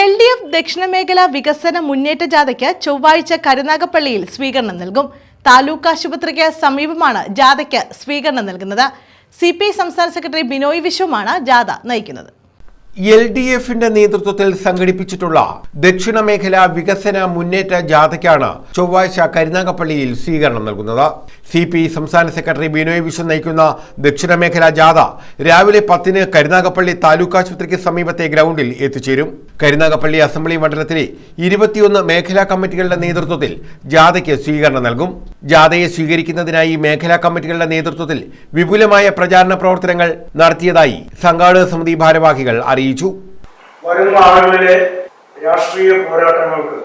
L D F ദക്ഷിണ മേഖലാ വികസന മുന്നേറ്റ ജാഥയ്ക്ക് ചൊവ്വാഴ്ച കരുനാഗപ്പള്ളിയിൽ സ്വീകരണം നൽകും. താലൂക്ക് ആശുപത്രിക്ക് സമീപമാണ് ജാഥയ്ക്ക് സ്വീകരണം നൽകുന്നത്. സി പി ഐ സംസ്ഥാന സെക്രട്ടറി ബിനോയ് വിശ്വമാണ് ജാഥ നയിക്കുന്നത്. എൽ ഡി എഫിന്റെ നേതൃത്വത്തിൽ സംഘടിപ്പിച്ചിട്ടുള്ള ദക്ഷിണ മേഖല വികസന മുന്നേറ്റ ജാഥയ്ക്കാണ് ചൊവ്വാഴ്ച കരുനാഗപ്പള്ളിയിൽ സ്വീകരണം നൽകുന്നത്. സി പി സംസ്ഥാന സെക്രട്ടറി ബിനോയ് വിശ്വം നയിക്കുന്ന ദക്ഷിണ മേഖല ജാഥ രാവിലെ പത്തിന് കരുനാഗപ്പള്ളി താലൂക്ക് ആശുപത്രിക്ക് സമീപത്തെ ഗ്രൗണ്ടിൽ എത്തിച്ചേരും. കരുനാഗപ്പള്ളി അസംബ്ലി മണ്ഡലത്തിലെ ഇരുപത്തിയൊന്ന് മേഖലാ കമ്മിറ്റികളുടെ നേതൃത്വത്തിൽ ജാഥയ്ക്ക് സ്വീകരണം നൽകും. ജാഥയെ സ്വീകരിക്കുന്നതിനായി മേഖലാ കമ്മിറ്റികളുടെ നേതൃത്വത്തിൽ വിപുലമായ പ്രചാരണ പ്രവർത്തനങ്ങൾ നടത്തിയതായി സംഘാടക സമിതി ഭാരവാഹികൾ അറിയിച്ചു. രാഷ്ട്രീയ പോരാട്ടങ്ങൾക്ക്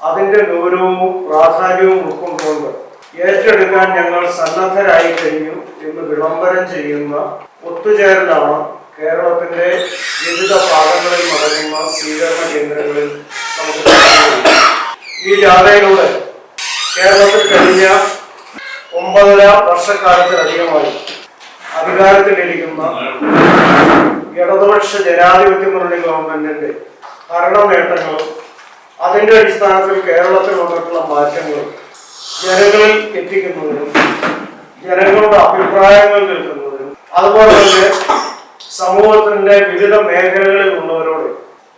അതിന്റെ ഗൗരവവും പ്രാധാന്യവും ഉൾക്കൊണ്ടുകൊണ്ട് ഏറ്റെടുക്കാൻ ഞങ്ങൾ സന്നദ്ധരായി കഴിഞ്ഞു എന്ന് വിളംബരം ചെയ്യുന്ന ഒത്തുചേരലാണ് കേരളത്തിന്റെ വിവിധ ഭാഗങ്ങളിൽ നടക്കുന്ന സ്വീകരണ കേന്ദ്രങ്ങളിൽ നമുക്ക് ഈ ജാഥയിലൂടെ കേരളത്തിൽ കഴിഞ്ഞ ഒമ്പതര വർഷക്കാലത്തിലധികമായി അധികാരത്തിലിരിക്കുന്ന ഇടതുപക്ഷ ജനാധിപത്യ മുന്നണി ഗവൺമെന്റിന്റെ ഭരണ നേട്ടങ്ങളും അതിന്റെ അടിസ്ഥാനത്തിൽ കേരളത്തിൽ വന്നിട്ടുള്ള മാറ്റങ്ങളും ജനങ്ങളിൽ എത്തിക്കുന്നതിനും ജനങ്ങളുടെ അഭിപ്രായങ്ങൾ കേൾക്കുന്നതിനും അതുപോലെ തന്നെ സമൂഹത്തിന്റെ വിവിധ മേഖലകളിൽ ഉള്ളവരോട്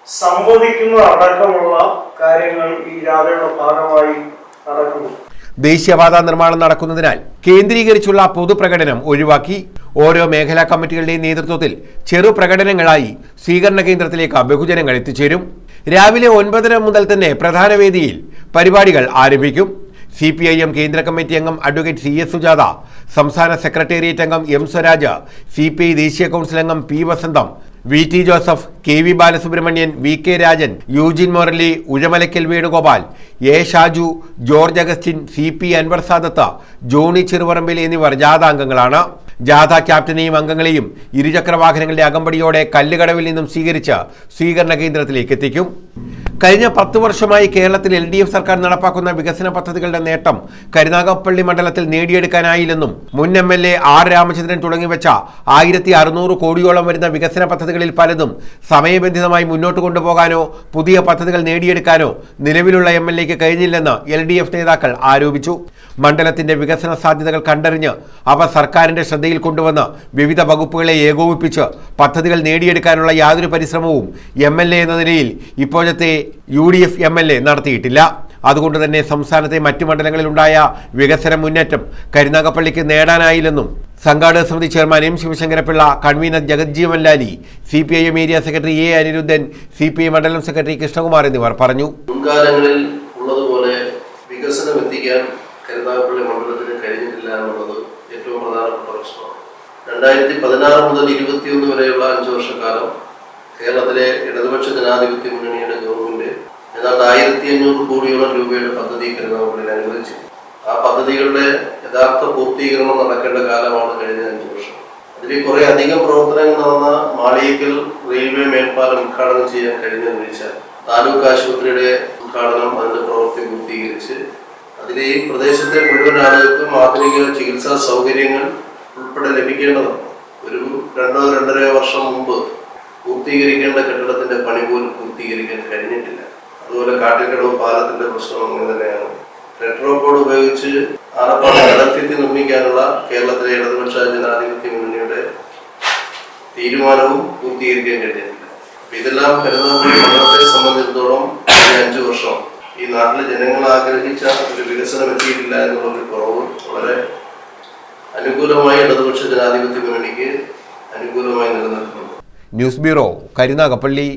സംവദിക്കുന്ന അടക്കമുള്ള കാര്യങ്ങൾ ഈ ജാഥയുടെ ഭാഗമായി നടക്കുന്നു. ദേശീയപാത നിർമ്മാണം നടക്കുന്നതിനാൽ കേന്ദ്രീകരിച്ചുള്ള പൊതുപ്രകടനം ഒഴിവാക്കി ഓരോ മേഖലാ കമ്മിറ്റികളുടെ നേതൃത്വത്തിൽ ചെറു പ്രകടനങ്ങളായി സ്വീകരണ കേന്ദ്രത്തിലേക്ക് ബഹുജനങ്ങൾ എത്തിച്ചേരും. രാവിലെ ഒൻപതര മുതൽ തന്നെ പ്രധാന വേദിയിൽ പരിപാടികൾ ആരംഭിക്കും. സി പി ഐ എം കേന്ദ്ര കമ്മിറ്റി അംഗം അഡ്വക്കേറ്റ് സി എസ് സുജാത സംസ്ഥാന സെക്രട്ടേറിയറ്റ് അംഗം M Swaraj C P I ദേശീയ കൗൺസിൽ അംഗം P Vasantham V T Joseph K V Balasubramanian V K Rajan Eugene Murali Uzhamalakkal Venugopal A Shaju George Augustine C P Anwar Sadath Johnny Cherupparambil എന്നിവർ ജാഥ അംഗങ്ങളാണ് ജാഥ ക്യാപ്റ്റനെയും അംഗങ്ങളെയും ഇരുചക്ര വാഹനങ്ങളുടെ അകമ്പടിയോടെ കല്ലുകടവിൽ നിന്നും സ്വീകരിച്ച് സ്വീകരണ കേന്ദ്രത്തിലേക്ക് എത്തിക്കും. കഴിഞ്ഞ പത്ത് വർഷമായി കേരളത്തിൽ എൽ ഡി എഫ് സർക്കാർ നടപ്പാക്കുന്ന വികസന പദ്ധതികളുടെ നേട്ടം കരുനാഗപ്പള്ളി മണ്ഡലത്തിൽ നേടിയെടുക്കാനായില്ലെന്നും മുൻ M L A R Ramachandran തുടങ്ങിവെച്ച ആയിരത്തി അറുന്നൂറ് കോടിയോളം വരുന്ന വികസന പദ്ധതികളിൽ പലതും സമയബന്ധിതമായി മുന്നോട്ട് കൊണ്ടുപോകാനോ പുതിയ പദ്ധതികൾ നേടിയെടുക്കാനോ നിലവിലുള്ള എം എൽ എക്ക് കഴിഞ്ഞില്ലെന്ന് എൽ ഡി എഫ് നേതാക്കൾ ആരോപിച്ചു. മണ്ഡലത്തിന്റെ വികസന സാധ്യതകൾ കണ്ടറിഞ്ഞ് അവ സർക്കാരിന്റെ ശ്രദ്ധയിൽ കൊണ്ടുവന്ന് വിവിധ വകുപ്പുകളെ ഏകോപിപ്പിച്ച് പദ്ധതികൾ നേടിയെടുക്കാനുള്ള യാതൊരു പരിശ്രമവും എം എൽ എ എന്ന നിലയിൽ ഇപ്പോഴത്തെ U D F M L A നടത്തിയിട്ടില്ല. അതുകൊണ്ട് തന്നെ സംസ്ഥാനത്തെ മറ്റു മണ്ഡലങ്ങളിലുണ്ടായ വികസന മുന്നേറ്റം കരുനാഗപ്പള്ളിക്ക് നേടാനായില്ലെന്നും സംഘാടക സമിതി chairman M Sivasankarapillai convener Jagajjeevan Lali C P I M area secretary A Anirudhan C P I മണ്ഡലം സെക്രട്ടറി കൃഷ്ണകുമാർ എന്നിവർ പറഞ്ഞു. മുൻകാലങ്ങളിൽ ഉള്ളതുപോലെ വികസനം എത്തിക്കാൻ കരുനാഗപ്പള്ളി മണ്ഡലത്തിന് കഴിഞ്ഞിട്ടില്ല എന്നുള്ളത് ഏറ്റവും പ്രധാനപ്പെട്ട പ്രശ്നമാണ്. രണ്ടായിരത്തി പതിനാറ് മുതൽ ഇരുപത്തിയൊന്ന് വരെയുള്ള അഞ്ച് വർഷക്കാലം കേരളത്തിലെ ഇടതുപക്ഷ ജനാധിപത്യ മുന്നണിയുടെ ഗവൺമെന്റ് ഏതാണ്ട് ആയിരത്തി അഞ്ഞൂറ് കോടിയോളം രൂപയുടെ പദ്ധതി കരുനാഗപ്പള്ളിയിൽ അനുവദിച്ചു. ആ പദ്ധതികളുടെ യഥാർത്ഥ പൂർത്തീകരണം നടക്കേണ്ട കാലമാണ് കഴിഞ്ഞ അഞ്ച് വർഷം. അതിൽ കുറെ അധികം പ്രവർത്തനങ്ങൾ നടന്ന മാളിയേക്കൽ റെയിൽവേ മേൽപ്പാലം ഉദ്ഘാടനം ചെയ്യാൻ കഴിഞ്ഞെന്ന് വെച്ചാൽ താലൂക്ക് ആശുപത്രിയുടെ ഉദ്ഘാടനം അതിന്റെ പ്രവൃത്തി പൂർത്തീകരിച്ച് അതിലെ ഈ പ്രദേശത്തെ മുഴുവൻ ആളുകൾക്കും ആധുനിക ചികിത്സാ സൗകര്യങ്ങൾ ഉൾപ്പെടെ ലഭിക്കേണ്ടതാണ്. ഒരു രണ്ടോ രണ്ടര വർഷം മുമ്പ് പൂർത്തീകരിക്കേണ്ട കെട്ടിടത്തിന്റെ പണി പോലും പൂർത്തീകരിക്കാൻ കഴിഞ്ഞിട്ടില്ല. അതുപോലെ കാട്ടിക്കടവ് പാലത്തിന്റെ പ്രശ്നം അങ്ങനെ തന്നെയാണ്. റെട്രോകോഡ് ഉപയോഗിച്ച് ആലപ്പാട് കടത്തിത്തി നിർമ്മിക്കാനുള്ള കേരളത്തിലെ ഇടതുപക്ഷ ജനാധിപത്യ മുന്നണിയുടെ തീരുമാനവും പൂർത്തീകരിക്കാൻ കഴിഞ്ഞിട്ടില്ല. ഇതെല്ലാം കരുനാഗപ്പള്ളി മണ്ഡലത്തെ സംബന്ധിച്ചിടത്തോളം അഞ്ചു വർഷം. ഈ നാട്ടിലെ ജനങ്ങൾ ആഗ്രഹിച്ച ഒരു വികസനം എത്തിയിട്ടില്ല എന്നുള്ള ഒരു കുറവ് വളരെ അനുകൂലമായി ഇടതുപക്ഷ ജനാധിപത്യ മുന്നണിക്ക് അനുകൂലമായി നിലനിൽക്കുന്നു ന്യൂസ് ബ്യൂറോ കരുനാഗപ്പള്ളി.